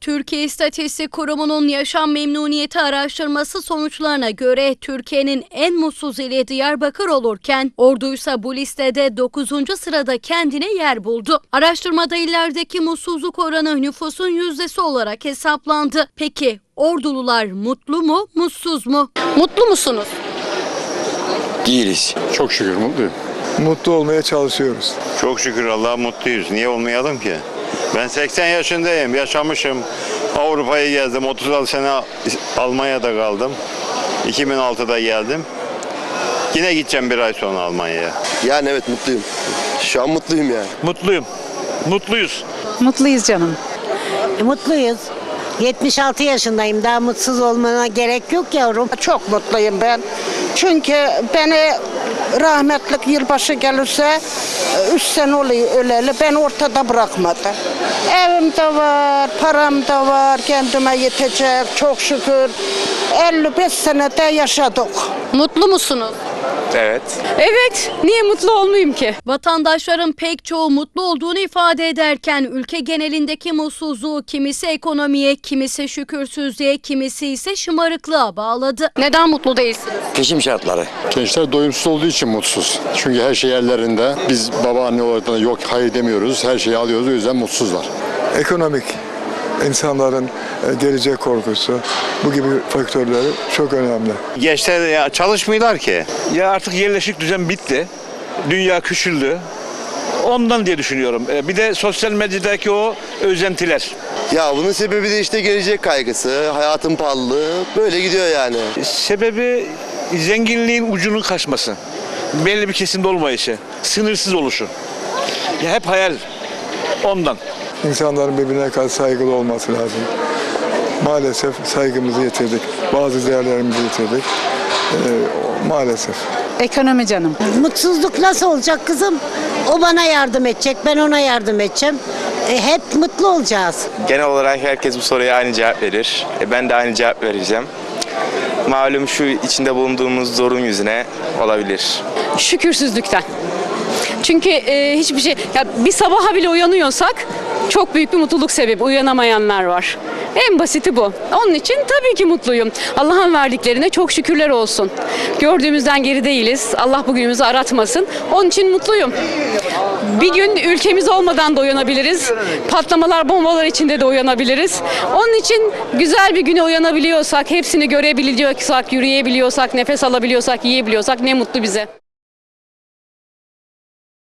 Türkiye İstatistik Kurumu'nun yaşam memnuniyeti araştırması sonuçlarına göre Türkiye'nin en mutsuz ili Diyarbakır olurken Ordu ise bu listede 9. sırada kendine yer buldu. Araştırmada illerdeki mutsuzluk oranı nüfusun yüzdesi olarak hesaplandı. Peki Ordulular mutlu mu, mutsuz mu? Mutlu musunuz? Değiliz. Çok şükür mutluyum. Mutlu olmaya çalışıyoruz. Çok şükür Allah'a mutluyuz. Niye olmayalım ki? Ben 80 yaşındayım. Yaşamışım. Avrupa'yı gezdim. 36 sene Almanya'da kaldım. 2006'da geldim. Yine gideceğim bir ay sonra Almanya'ya. Yani evet mutluyum. Şu an mutluyum yani. Mutluyum. Mutluyuz. Mutluyuz canım. E, Mutluyuz. 76 yaşındayım. Daha mutsuz olmana gerek yok yavrum. Çok mutluyum ben. Çünkü beni rahmetlik yılbaşı gelirse 3 sene oluyor öleli. Ben ortada bırakmadı. Evim de var, param da var, kendime yetecek çok şükür. 55 senede yaşadık. Mutlu musunuz? Evet. Evet, niye mutlu olmayayım ki? Vatandaşların pek çoğu mutlu olduğunu ifade ederken ülke genelindeki mutsuzluğu kimisi ekonomiye, kimisi şükürsüzlüğe, kimisi ise şımarıklığa bağladı. Neden mutlu değilsiniz? Geçim şartları. Gençler doyumsuz olduğu için mutsuz. Çünkü her şey ellerinde. Biz babaanne olarak da yok hayır demiyoruz. Her şeyi alıyoruz o yüzden mutsuzlar. Ekonomik insanların e, gelecek korkusu bu gibi faktörleri çok önemli. Gençler ya çalışmıyorlar ki. Ya artık yerleşik düzen bitti. Dünya küçüldü. Ondan diye düşünüyorum. E, Bir de sosyal medyadaki o özentiler. Ya bunun sebebi de işte gelecek kaygısı, hayatın pahalılığı böyle gidiyor yani. Sebebi zenginliğin ucunun kaçması. Belli bir kesimde olmayışı. Sınırsız oluşu. Ya hep hayal. Ondan. İnsanların birbirine karşı saygılı olması lazım. Maalesef saygımızı yitirdik. Bazı değerlerimizi yitirdik. Ee, maalesef. Ekonomi canım. Mutsuzluk nasıl olacak kızım? O bana yardım edecek, ben ona yardım edeceğim. E, hep mutlu olacağız. Genel olarak herkes bu soruya aynı cevap verir. E, Ben de aynı cevap vereceğim. Malum şu içinde bulunduğumuz zorun yüzüne olabilir. Şükürsüzlükten. Çünkü e, hiçbir şey, ya bir sabaha bile uyanıyorsak çok büyük bir mutluluk sebebi uyanamayanlar var. En basiti bu. Onun için tabii ki mutluyum. Allah'ın verdiklerine çok şükürler olsun. Gördüğümüzden geri değiliz. Allah bugünümüzü aratmasın. Onun için mutluyum. Bir gün ülkemiz olmadan da uyanabiliriz. Patlamalar, bombalar içinde de uyanabiliriz. Onun için güzel bir güne uyanabiliyorsak, hepsini görebiliyorsak, yürüyebiliyorsak, nefes alabiliyorsak, yiyebiliyorsak ne mutlu bize.